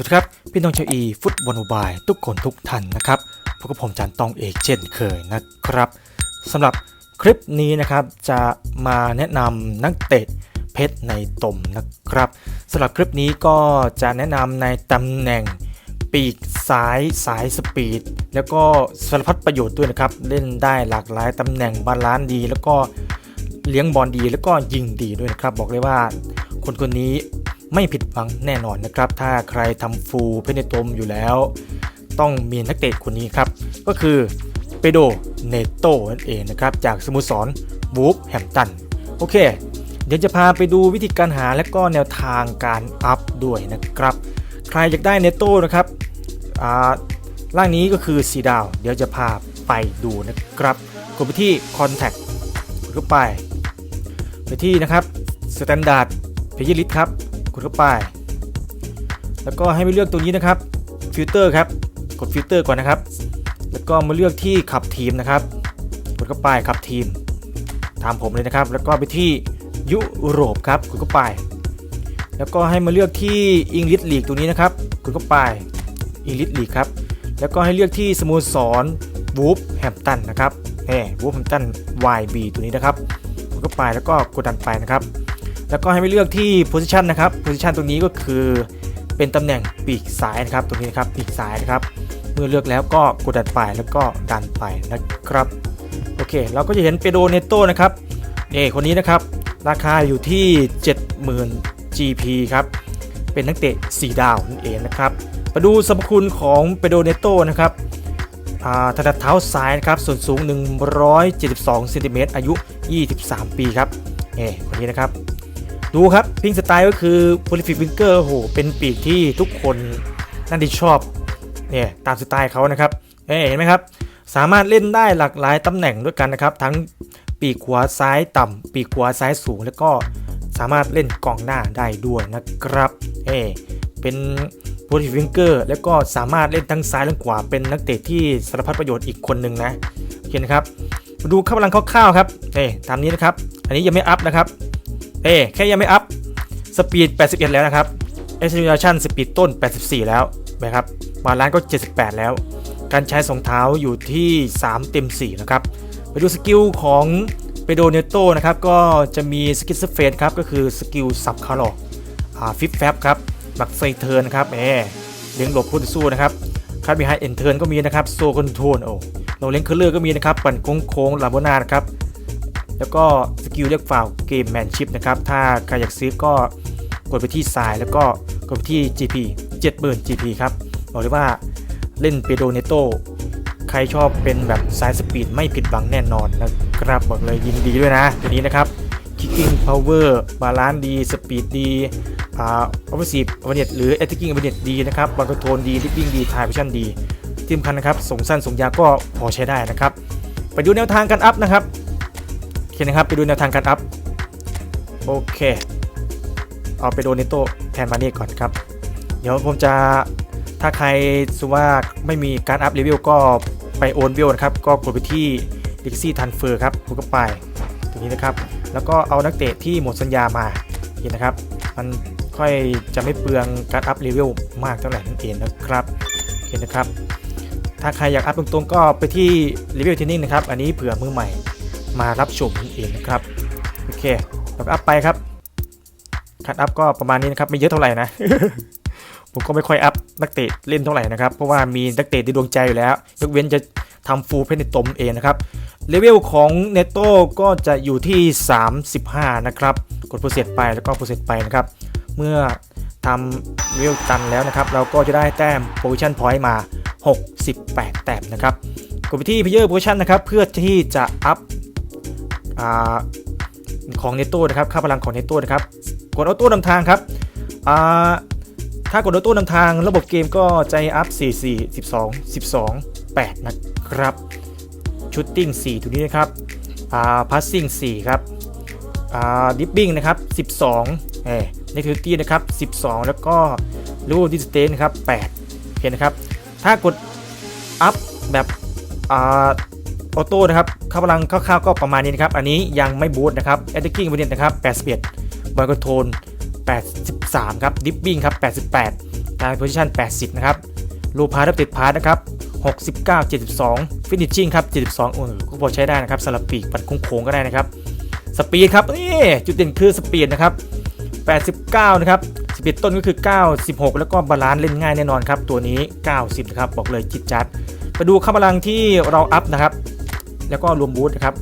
วัสดีครับ พี่น้องชาวอีฟุตบอลบายทุกคนทุกท่านนะครับพบกับผมจานตองเอกเช่นเคยนะครับสำหรับคลิปนี้นะครับจะมาแนะนำนักเตะเพชรในตมนะครับสำหรับคลิปนี้ก็จะแนะนำในตำแหน่งปีกซ้ายสายสปีด แล้วก็สารพัดประโยชน์ด้วยนะครับ เล่นได้หลากหลายตำแหน่งบาลานซ์ดี แล้วก็เลี้ยงบอลดีแล้วก็ยิงดีด้วยนะครับ บอกเลยว่าคนคนนี้ไม่ผิด หวังแน่นอนนะครับ ถ้าใครทำฟูลเพนเนตมอยู่แล้ว ต้องมีนักเตะคนนี้ครับ ก็คือเปโดเนโตนั่นเองนะครับ จากสโมสรวูฟแฮมตัน โอเค เดี๋ยวจะพาไปดูวิธีการหาและก็แนวทางการอัพด้วยนะครับ ใครอยากได้เนโตนะครับอ่าร่างนี้ก็คือสีดาว เดี๋ยวจะพาไปดูนะครับ กดไปที่ Contact กดเข้าไป ไปที่นะครับ Standard p a y List ครับ กดเข้าไป แล้วก็ให้ไปเลือกตัวนี้นะครับฟิลเตอร์ครับ กดฟิลเตอร์ก่อนนะครับ แล้วก็มาเลือกที่ขับทีมนะครับ กดเข้าไปขับทีมตามผมเลยนะครับ แล้วก็ไปที่ยุโรปครับ กดเข้าไป แล้วก็ให้มาเลือกที่อังกฤษลีกตัวนี้นะครับ กดเข้าไปอังกฤษลีกครับ แล้วก็ให้เลือกที่สโมสรวูฟแฮมตันนะครับแหมวูฟแฮมตัน YB ตัวนี้นะครับ กดเข้าไปแล้วก็กดดันไปนะครับ แล้วก็ให้ไปเลือกที่ position นะครับ position ตรงนี้ก็คือเป็นตำแหน่งปีกซ้ายนะครับ ตรงนี้นะครับปีกซ้ายนะครับ เมื่อเลือกแล้วก็กดดันไปแล้วก็ดันไปนะครับ โอเค เราก็จะเห็นเปโดเนโตนะครับนี่คนนี้นะครับราคาอยู่ที่ 70,000 GP ครับ เป็นนักเตะ 4 ดาวนั่นเองนะครับมาดูสรรพคุณของเปโดเนโตนะครับอ่าถนัดเท้าซ้ายนะครับ ส่วนสูง 172เซนติเมตรอายุ 23 ปีครับนี่คนนี้นะครับ ดูครับพิงสไตล์ก็คือ p o l y f i c Winger โอ้โหเป็นปีกที่ทุกคนน่าที่ชอบเนี่ยตามสไตล์เขานะครับเอ้ยเห็นไหมครับสามารถเล่นได้หลากหลายตำแหน่งด้วยกันนะครับ ทั้งปีกขวาซ้ายต่ำปีกขวาซ้ายสูง แล้วก็สามารถเล่นกองหน้าได้ด้วยนะครับเอเป็น p o l y f i c Winger แล้วก็สามารถเล่นทั้งซ้ายและขวาเป็นนักเตะที่สารพัดประโยชน์อีกคนหนึ่งนะโอเคนะครับดูข้ากำลังคร่าวๆครับเอ้ยตามนี้นะครับ อันนี้ยังไม่อัพนะครับ เอ้แค่ยังไม่อัพสปีด 81 แล้วนะครับ acceleration สปีดต้น 84 แล้วนะครับบาลานก็ 78 แล้ว การใช้สองเท้าอยู่ที่ 3 เต็ม 4 นะครับ ไปดูสกิลของเปโดเนโตนะครับ ก็จะมีสกิลสเฟนครับ ก็คือสกิลสับคาร์ลอ่าฟิปแฟบครับบักไซเทิร์นครับเอเลี้ยงหลบคู่ต่อสู้นะครับคัดมีไฮเอ็นเทิร์นก็มีนะครับโซคอนโทรลโอ้โนเล้งเคอร์เลอร์ก็มีนะครับ ปั่นโค้งโค้งลาโบนานะครับแล้วก็ กิลเรียกฟาวเกมแมนชิพนะครับ ถ้าใครอยากซื้อก็กดไปที่ทรายแล้วก็กดไปที่ GP 70,000 GP ครับบอกเลยว่าเล่นเปโดเนโตใครชอบเป็นแบบสายสปีดไม่ผิดหวังแน่นอนนะครับบอกเลยยินดีด้วยนะตัวนี้นะครับ Kicking Power บาลานซ์ดีสปีดดีอ่า Offensive a v a n t a g e หรือ Attacking a v a n t a g e ดีนะครับบอลคอนโทรลดี Dribbling ดี Time Vision ดีที่สำคัญนะครับส่งสั้นส่งยาวก็พอใช้ได้นะครับ ไปดูแนวทางการอัพนะครับ นะครับ ไปดูแนวทางการอัพ โอเค เอาไปโดนิโตแทนมาเน่ก่อนครับ เดี๋ยวผมจะถ้าใครสุว่าไม่มีการอัพเลเวลก็ไปโอนเวลนะครับ ก็กดไปที่ l e g a c y Transfer ครับกดเข้าไปตรงนี้นะครับ แล้วก็เอานักเตะที่หมดสัญญามาเห็นนะครับ มันค่อยจะไม่เปลืองการอัพเลเวลมากเท่าไหร่นั่นเองนะครับเห็นนะครับ ถ้าใครอยากอัพตรงๆก็ไปที่เลเวลเทนนิ่งนะครับ อันนี้เผื่อมือใหม่ มารับชมนั่นเองนะครับโอเคเราก็อัพไปครับคัดอัพก็ประมาณนี้นะครับไม่เยอะเท่าไหร่นะ ผมก็ไม่ค่อยอัพนักเตะเล่นเท่าไหร่นะครับเพราะว่ามีนักเตะที่ดวงใจอยู่แล้วยกเว้นจะทำฟูลเพนในตมเองนะครับเลเวลของเนโต้ก็จะอยู่ที่ 35 นะครับ กดโปรเซสไปแล้วก็โปรเซสไปนะครับ เมื่อทำเลเวลตันแล้วนะครับ เราก็จะได้แต้มโพ i ชั่นพอยต์มา 68 แต้มนะครับ กดไปที่ Player Position นะครับ เพื่อที่จะอัพ ของเนโต้นะครับค่าพลังของเนโต้นะครับกดออโต้นำทางครับอ่าถ้ากดออโต้นำทางระบบเกมก็ให้อัพ44 12 12 8 นะครับชุดติ้ง4ตัวนี้นะครับอ่าพัสซิ่ง4ครับอ่าดิปปิ้งนะครับ 12เอ่ในทิวตี้นะครับ 12 แล้วก็รูดิสเตนครับ8เห็นนะครับ ถ้ากดอัพแบบ ออโต้นะครับค่าพลังคร่าวๆก็ประมาณนี้นะครับ อันนี้ยังไม่บูทนะครับแอตติกิ้งประเด็นะครับ81บอลคอนโทรล83 ครับดิปปิ้งครับ 88ทางโพซิชัน80 นะครับลูพาร์ตติดพาร์ตนะครับ69 72 ฟินิชชิ่งครับ 72โอ้โหก็พอใช้ได้นะครับสำหรับปีกปัดโค้งๆก็ได้นะครับ สปีดครับนี่จุดเด่นคือสปีดนะครับ 89 นะครับสปีดต้นก็คือ 96 แล้วก็บาลานซ์เล่นง่ายแน่นอนครับ ตัวนี้ 90นะครับ บอกเลยจิตจัด ไปดูค่าพลังที่เราอัพนะครับ แล้วก็รวมบูทนะครับ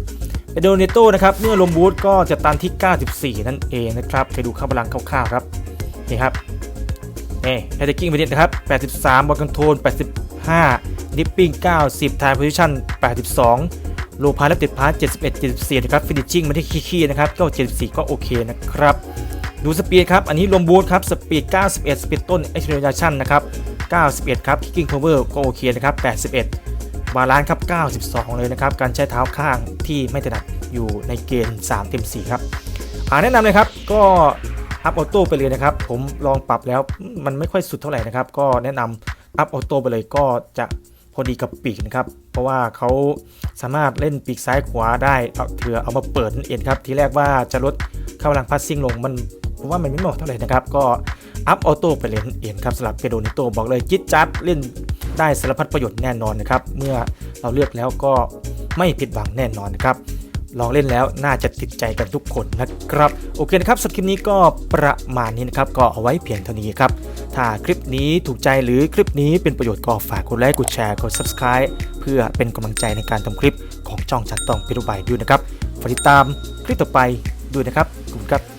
ไปดูเนโต้นะครับเมื่อรวมบูทก็จะตันที่ 94 นั่นเองนะครับไปดูค่าพลังคร่าวๆครับนี่ครับนี่แพทกิ้งไปนิดนะครับ 83 บอลคอนโทรล 85 ดิปปิ้ง 90 ทายโพซิชั่น 82 โลพาร์และติดพาร์71 74 นะครับ ฟินิชชิ่งมาที่ขี้ๆนะครับก็ 74 ก็โอเคนะครับ ดูสปีดครับ อันนี้รวมบูทครับ สปีด 91 สปีดต้น e x p e r i e n t นนะครับ 91 ครับ kicking power ก็โอเคนะครับ 81 บาลานซ์ครับ 92 เลยนะครับ การใช้เท้าข้างที่ไม่ถนัดอยู่ในเกณฑ์3เต็ม4ครับอาแนะนำเลยครับ ก็อัพออโต้ไปเลยนะครับ ผมลองปรับแล้วมันไม่ค่อยสุดเท่าไหร่นะครับ ก็แนะนำอัพออโต้ไปเลยก็จะพอดีกับปีกนะครับ เพราะว่าเขาสามารถเล่นปีกซ้ายขวาได้เอาเถือเอามาเปิดนั่นเองครับ ทีแรกว่าจะลดกำลังพัสซิ่งลงมันผมว่ามันไม่เหมาะเท่าไหร่นะครับ ก็ อัพออโต้ไปเลยนั่นเองครับสำหรับเปโดนิโตบอกเลยจิตจัดเล่นได้สารพัดประโยชน์แน่นอนนะครับ เมื่อเราเลือกแล้วก็ไม่ผิดหวังแน่นอนนะครับลองเล่นแล้วน่าจะติดใจกันทุกคนนะครับ โอเคนะครับสำหรับคลิปนี้ก็ประมาณนี้นะครับ ก็เอาไว้เพียงเท่านี้ครับ ถ้าคลิปนี้ถูกใจหรือคลิปนี้เป็นประโยชน์ก็ฝากกดไลค์กดแชร์กด subscribe เพื่อเป็นกำลังใจในการทำคลิปของจ้องจันตองพิรุบายด้วยนะครับฝากติดตามคลิปต่อไปด้วยนะครับขอบคุณครับ